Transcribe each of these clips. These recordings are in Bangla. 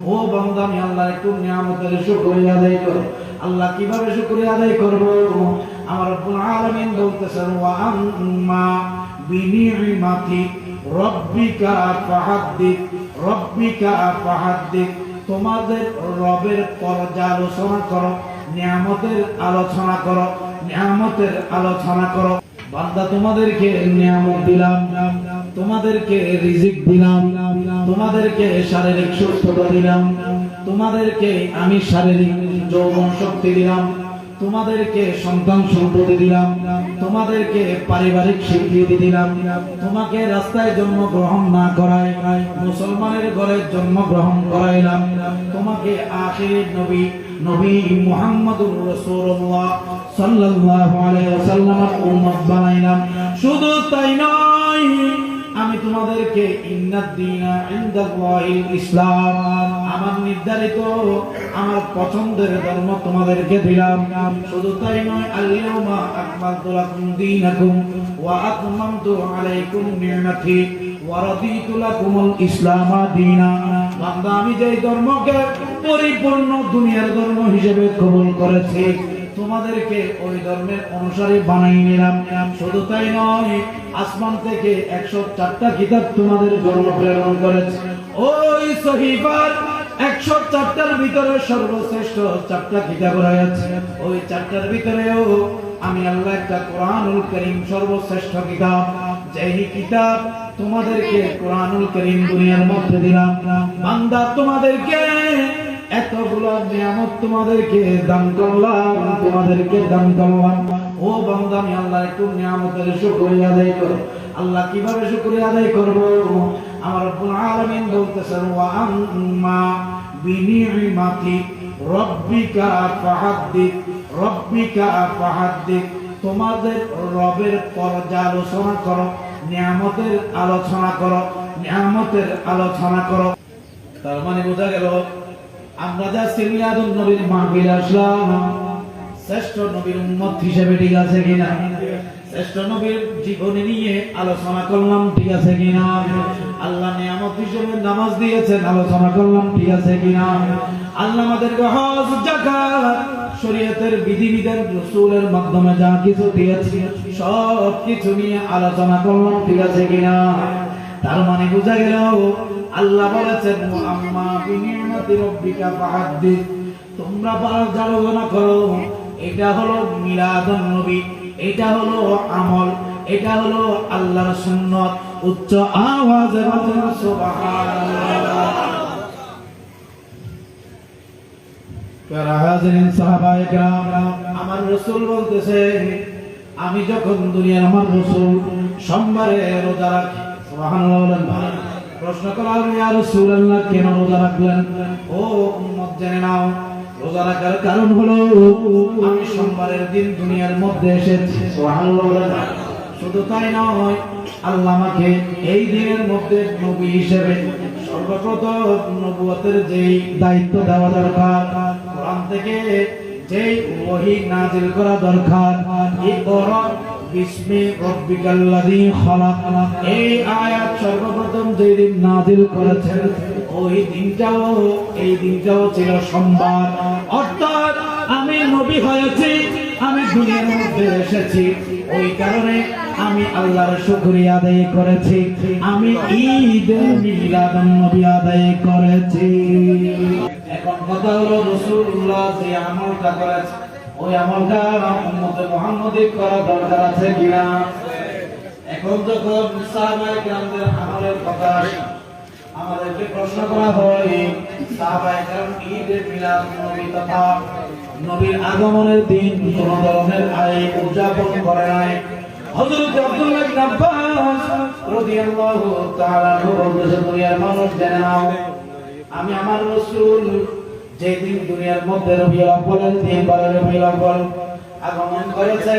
ও বান্দা আমি আল্লাহ একটু নিয়ামতের আদায় আল্লাহ কীভাবে শুকরিয়া আদায় করব? আমার রব্বুল বলতেছেন, ওয়া বিনিমাতি রব্বিকা ফাহাদ্দিক রব্বিকা ফাহাদ্দিক। তোমাদের রবের পর্যালোচনা করো, নিয়ামতের আলোচনা করো, নিয়ামতের আলোচনা করো। বান্দা, তোমাদেরকে নিয়ামত দিলাম, তোমাদেরকে রিজিক দিলাম। তোমাদেরকে শারীরিক সুস্থতা দিলাম। তোমাদেরকে আমি শারীরিক যৌবন শক্তি দিলাম। তোমাদেরকে সন্তান সম্পত্তি দিলাম। তোমাদেরকে পারিবারিক স্বীকৃতি দিলাম। তোমাকে রাস্তায় জন্মগ্রহণ না করাই মুসলমানের ঘরে জন্মগ্রহণ করাইলাম। তোমাকে আখির নবী নবী মুহাম্মদুর রাসূলুল্লাহ সাল্লাল্লাহু আলাইহি ওয়াসাল্লামের উম্মত বানাইলাম। শুধু তাই নয় আমি তোমাদেরকে ইসলাম। আমার নির্ধারিত, আমার পছন্দের ধর্ম তোমাদেরকে দিলাম। শুধু তাই নয়, আল-ইয়াউমা আকমালতু লাকুম দীনাকুম ওয়া দীনা। বান্দা, আমি যেই ধর্মকে পরিপূর্ণ দুনিয়ার ধর্ম হিসেবে কবুল করেছি তোমাদেরকে ওই ধর্মের অনুসারী বানাই নিলাম। শুধু তাই নয়, আসমান থেকে একশো চারটা কিতাব তোমাদের জন্য প্রেরণ করেছে। ওই সহিবার একশো চারটার ভিতরে সর্বশ্রেষ্ঠ চারটা কিতাব রয়েছে। ওই চারটার ভিতরেও আমি আল্লাহ একটা কোরআনুল করিম সর্বশ্রেষ্ঠ কিতাব। যেই কিতাব তোমাদেরকে কোরআনুল করিম দুনিয়ার মধ্যে দিলাম। বান্দা তোমাদেরকে এতগুলো নিয়ামত তোমাদেরকে দান করলাম, তোমাদেরকে দান করলাম। ও বান্দা, আমি আল্লাহ একটু নিয়ামতের শুকরিয়া আদায় করো আল্লাহ কীভাবে শুকরিয়া আদায় করব? আমার রব্বুল আলামিন বলতেছেন, ওয়া আম্মা বিনিমাতি রব্বিকা ফাহাদ্দিক রব্বিকা ফাহাদ্দিক তোমাদের রবের পর্যালোচনা করো, নিয়ামতের আলোচনা করো, নিয়ামতের আলোচনা করো। তার মানে বোঝা গেল আমরা নবীর মাহফিল আসলাম, শ্রেষ্ঠ নবীর হিসেবে ঠিক আছে কিনা? শ্রেষ্ঠ নবীর জীবনী নিয়ে আলোচনা করলাম, ঠিক আছে কিনা? আল্লাহ নিয়ামত হিসেবে নামাজ দিয়েছেন, আলোচনা করলাম, ঠিক আছে কিনা? আল্লাহ আমাদেরকে হজ জাকাত শরীয়তের বিধিবিধান, রসুলের মাধ্যমে যা কিছু দিয়েছে সব কিছু নিয়ে আলোচনা করলাম, ঠিক আছে কিনা? তার মানে বোঝা গেল, আল্লাহ বলেছেন আম্মা বিনিয়ামতি রব্বিকা ফাহাদ্দিস। তোমরা পর্যালোচনা করো। এটা হলো মিলাদুন নবী, এটা হলো আমল, এটা হলো আল্লাহর সুন্নাত। উচ্চ আওয়াজে বলেন, সুবহানাল্লাহ। আমার রাসূল বলতেছে, আমি যখন দুনিয়ার আমার রাসূল, সোমবারে রোজা রাখি প্রশ্ন করা হলো ইয়া কেন রোজা রাখলেন? ও উম্মত জেনে নাও, রোজা রাখার কারণ হলো, আমি সোমবারের দিন দুনিয়ার মধ্যে এসেছি। সুবহানাল্লাহ। শুধু তাই নয়, আল্লাহ আমাকে এই দিনের মধ্যে নবী হিসেবে সর্বপ্রথম নবুয়তের যেই দায়িত্ব দেওয়া দরকার, কোরআন থেকে যেই ওহী নাজিল করা দরকার, এই আমি নবী হয়েছি, আমি দুনিয়ার মধ্যে এসেছি। ওই কারণে আমি আল্লাহর শুকরিয়া আদায় করেছি। আমি ঈদে মিলাদুন নবী আদায় করেছি। এখন কথা হলো রাসূলুল্লাহ যে আমলটা করেছে ওই আমলটা উম্মতে মুহাম্মদি করা দরকার আছে কিনা? এখন যখন সাহাবায়ে কেরামদের আমলের আসে, আমাদেরকে প্রশ্ন করা হয় সাহাবায়ে কেরাম ঈদে মিলাদ নবী তথা নবীর আগমনের দিন কোন ধরনের আয় উদযাপন করে নাই? হযরত আব্দুল্লাহ তাআলা দুনিয়ার মানুষ জেনে আমি আমার রাসূল যেদিন দুনিয়ার মধ্যে রবিউল আউয়ালের দিন আউয়াল আগমন করেছে,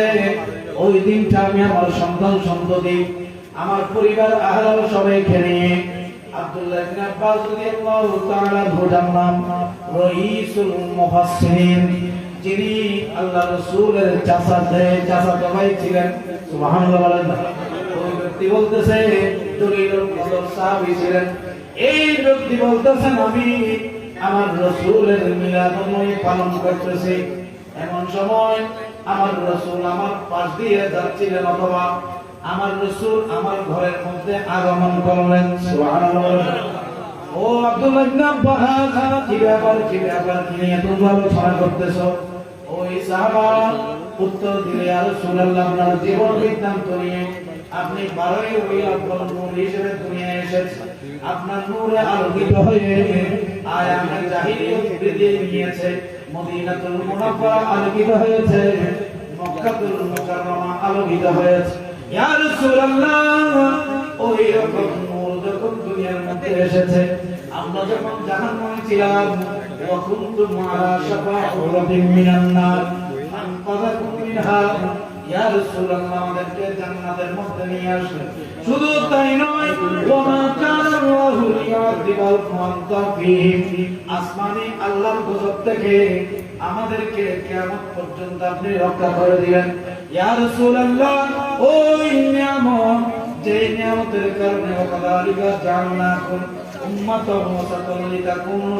ওই দিনটা আমি আমার সন্তান সন্ততি, আমার পরিবার, আহলাল সবাইকে নিয়ে আব্দুল্লাহ ইবনে আব্বাস রাদিয়াল্লাহু তাআলা ভোটার যিনি আল্লাহ রাসূলের চাচাতে চাচাতো ভাই ছিলেন বলতেছেন আমি আমার রসুলের মিলাদময় পালন করতেছি। এমন সময় আমার রসুল আমার পাশ দিয়ে যাচ্ছিলেন অথবা আমার রসুল আমার ঘরের মধ্যে আগমন করলেন। ও আব্দুল্লাহ কি ব্যাপার কি ব্যাপার, কি নিয়ে আলোচনা করতেছো? ওই সাহাবা উত্তর দিলে আর রাসূলুল্লাহ, আপনার জীবন বৃত্তান্ত নিয়ে আপনি বারোই ওই আব্দুল হিসেবে দুনিয়ায় এসেছেন। আপনার নূরে আলোকিত হয়ে আয়ামে জাহিলিয়ত বৃদ্ধি নিয়েছে মদিনাতুল মুনাফফারা আলোকিত হয়েছে মক্কাতুল মুকাররমা আলোকিত হয়েছে ইয়া রাসূলুল্লাহ ওই রকম নূর যখন দুনিয়ার মধ্যে এসেছে আমরা যখন জাহান্নামে ছিলাম وكنتم على شفا حفرة من النار فانقذكم منها ইয়া রাসূলুল্লাহ আমাদেরকে জান্নাতের মধ্যে নিয়ে আসলেন শুধু তাই নয়, ওমা আসমানে আল্লাহর গজব থেকে আমাদেরকে কিয়ামত পর্যন্ত আপনি রক্ষা করে ইয়া রাসূলুল্লাহ, ওই নিয়ামত যে নিয়ামতের কারণে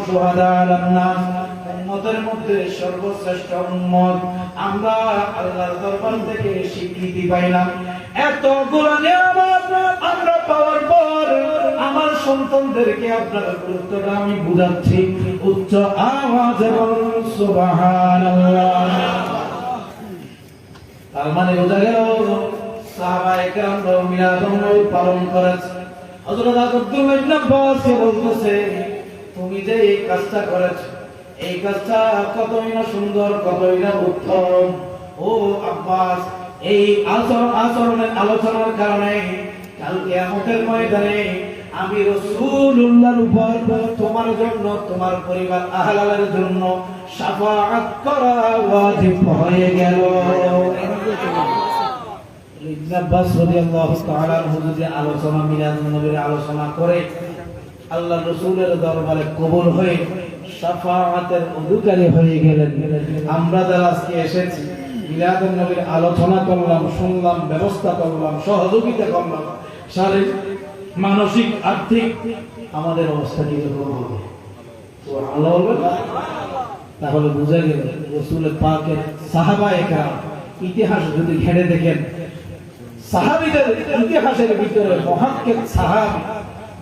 শুহাদা উম্মতের মধ্যে সর্বশ্রেষ্ঠ উম্মত আমরা আল্লাহর দরবার থেকে স্বীকৃতি পাইলাম। এতগুলো আমরা পাওয়ার পর আমার সন্তানদেরকে আপনার গুরুত্বটা আমি বুঝাচ্ছি। উচ্চ আওয়াজে সুবহানাল্লাহ। তার মানে বোঝা গেল তুমি যে এই কাজটা করেছ, এই কাজটা কতই না সুন্দর, কতই না উত্তম। ও আব্বাস এই আচরণ আচরণের আলোচনার কারণে কাল কিয়ামতের ময়দানে আমি রাসূলুল্লাহর উপর তোমার জন্য, তোমার পরিবার আহলালের জন্য শাফাআত করা ওয়াজিব হয়ে গেল। ইবনে আব্বাস রাদিয়াল্লাহু তাআলা যদি আলোচনা মিলাদুন নবীর আলোচনা করে আল্লাহ রাসূলের দরবারে কবুল হয়ে শাফাআতের অধিকারী হয়ে গেলেন। আমরা যারা আজকে এসেছি মিলাদুন নবীর আলোচনা করলাম, শুনলাম, ব্যবস্থা করলাম, সহযোগিতা করলাম। শারীরিক, মানসিক, আর্থিক আমাদের অবস্থা কি রকম হবে? সুবহানাল্লাহ বলবেন? তাহলে বুঝা গেল রসুলের পাকের সাহাবা একরাম ইতিহাস যদি ঘেড়ে দেখেন, সাহাবিদের ইতিহাসের ভিতরে মহাক্কের সাহাবি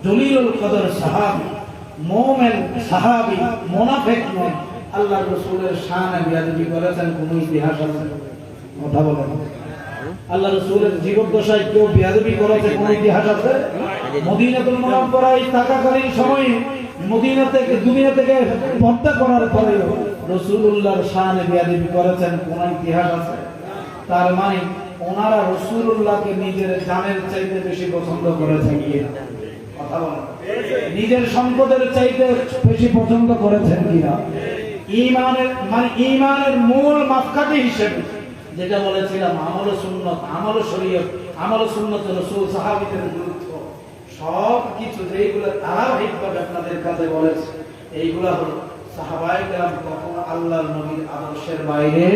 জলিল কদর সাহাবি, মোমেন সাহাবি, মোনাফেক নয় আল্লাহ রসুলের শান বিয়াদি করেছেন? কোন ইতিহাস আছে? কথা বলেন আল্লাহ রসুলের জীবদ্দশায় কেউ বিয়াদবি করেছে? কোন ইতিহাস আছে? মদিনাতুল থাকাকালীন সময়ে মদিনা থেকে, দুনিয়া থেকে করার রসুলুল্লাহর শান বিয়াদবি করেছেন? কোন ইতিহাস আছে? তার মানে ওনারা রসুলুল্লাহকে নিজের জানের চাইতে বেশি পছন্দ করেছেন কি কথা নিজের সম্পদের চাইতে বেশি পছন্দ করেছেন কিনা ইমানের মানে ইমানের মূল মাপকাঠি হিসেবে, যেটা বলেছিলাম, আমল সুন্নত, আমল আমল সুন্নত, রসুল, সাহাবিদের গুরুত্ব, সব কিছু যেইগুলো ধারাবাহিকভাবে আপনাদের কাছে বলেছে, এইগুলা হলো সাহাবাই গ্রাম আল্লাহ নবীর আদর্শের বাইরে